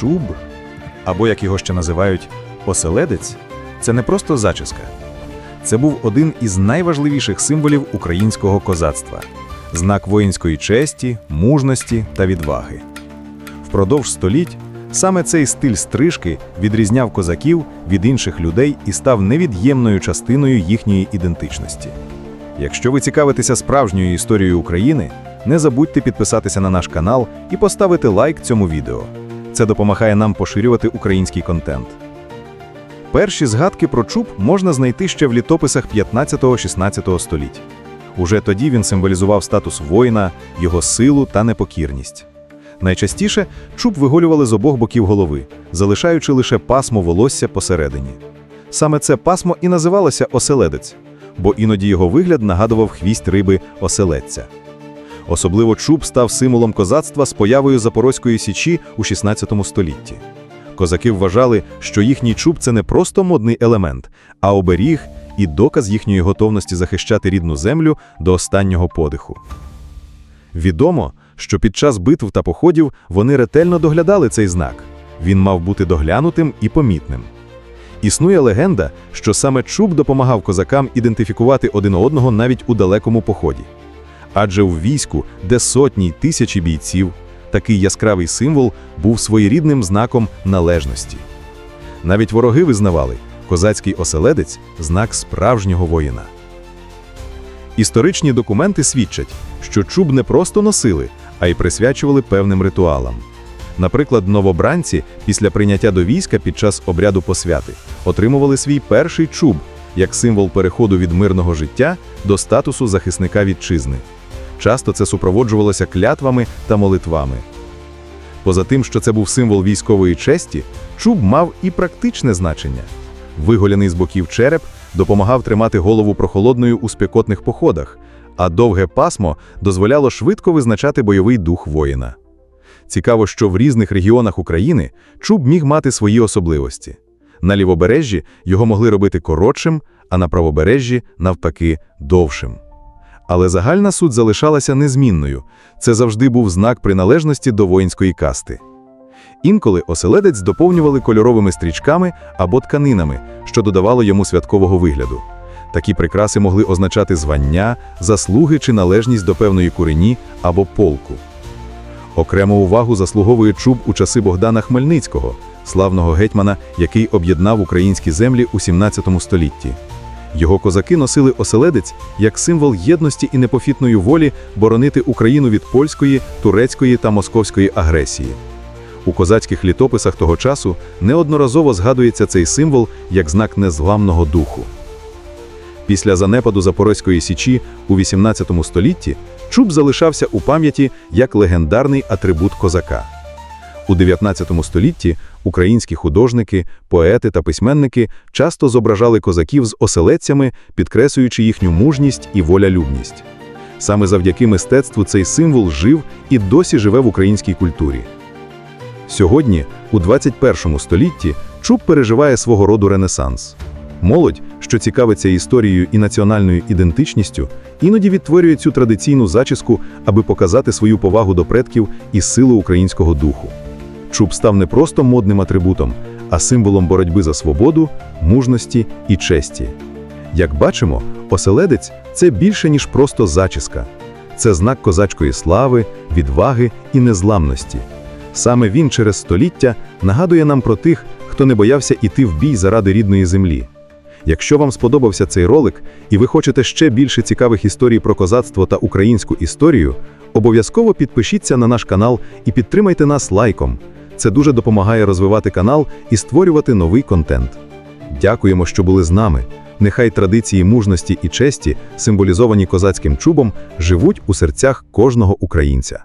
Чуб, або як його ще називають, оселедець, це не просто зачіска. Це був один із найважливіших символів українського козацтва знак воїнської честі, мужності та відваги. Впродовж століть саме цей стиль стрижки відрізняв козаків від інших людей і став невід'ємною частиною їхньої ідентичності. Якщо ви цікавитеся справжньою історією України, не забудьте підписатися на наш канал і поставити лайк цьому відео. Це допомагає нам поширювати український контент. Перші згадки про чуб можна знайти ще в літописах 15-16 століть. Уже тоді він символізував статус воїна, його силу та непокірність. Найчастіше чуб виголювали з обох боків голови, залишаючи лише пасмо волосся посередині. Саме це пасмо і називалося оселедець, бо іноді його вигляд нагадував хвіст риби оселедця. Особливо чуб став символом козацтва з появою Запорозької січі у 16 столітті. Козаки вважали, що їхній чуб це не просто модний елемент, а оберіг і доказ їхньої готовності захищати рідну землю до останнього подиху. Відомо, що під час битв та походів вони ретельно доглядали цей знак. Він мав бути доглянутим і помітним. Існує легенда, що саме чуб допомагав козакам ідентифікувати один одного навіть у далекому поході. Адже в війську, де сотні й тисячі бійців, такий яскравий символ був своєрідним знаком належності. Навіть вороги визнавали, козацький оселедець знак справжнього воїна. Історичні документи свідчать, що чуб не просто носили, а й присвячували певним ритуалам. Наприклад, новобранці після прийняття до війська під час обряду посвяти отримували свій перший чуб як символ переходу від мирного життя до статусу захисника вітчизни. Часто це супроводжувалося клятвами та молитвами. Поза тим, що це був символ військової честі, чуб мав і практичне значення. Виголяний з боків череп допомагав тримати голову прохолодною у спекотних походах, а довге пасмо дозволяло швидко визначати бойовий дух воїна. Цікаво, що в різних регіонах України чуб міг мати свої особливості. На лівобережжі його могли робити коротшим, а на правобережжі, навпаки, довшим. Але загальна суть залишалася незмінною. Це завжди був знак приналежності до воїнської касти. Інколи оселедець доповнювали кольоровими стрічками або тканинами, що додавало йому святкового вигляду. Такі прикраси могли означати звання, заслуги чи належність до певної курені або полку. Окрему увагу заслуговує чуб у часи Богдана Хмельницького, славного гетьмана, який об'єднав українські землі у 17 столітті. Його козаки носили оселедець як символ єдності і непофітної волі боронити Україну від польської, турецької та московської агресії. У козацьких літописах того часу неодноразово згадується цей символ як знак незламного духу. Після занепаду Запорозької січі у 18 столітті чуб залишався у пам'яті як легендарний атрибут козака. У 19 столітті українські художники, поети та письменники часто зображали козаків з оселедцями, підкреслюючи їхню мужність і волялюбність. Саме завдяки мистецтву цей символ жив і досі живе в українській культурі. Сьогодні, у 21 столітті, чуб переживає свого роду ренесанс. Молодь, що цікавиться історією і національною ідентичністю, іноді відтворює цю традиційну зачіску, аби показати свою повагу до предків і силу українського духу. Чуб став не просто модним атрибутом, а символом боротьби за свободу, мужності і честі. Як бачимо, оселедець це більше, ніж просто зачіска. Це знак козацької слави, відваги і незламності. Саме він через століття нагадує нам про тих, хто не боявся іти в бій заради рідної землі. Якщо вам сподобався цей ролик і ви хочете ще більше цікавих історій про козацтво та українську історію, обов'язково підпишіться на наш канал і підтримайте нас лайком. Це дуже допомагає розвивати канал і створювати новий контент. Дякуємо, що були з нами. Нехай традиції мужності і честі, символізовані козацьким чубом, живуть у серцях кожного українця.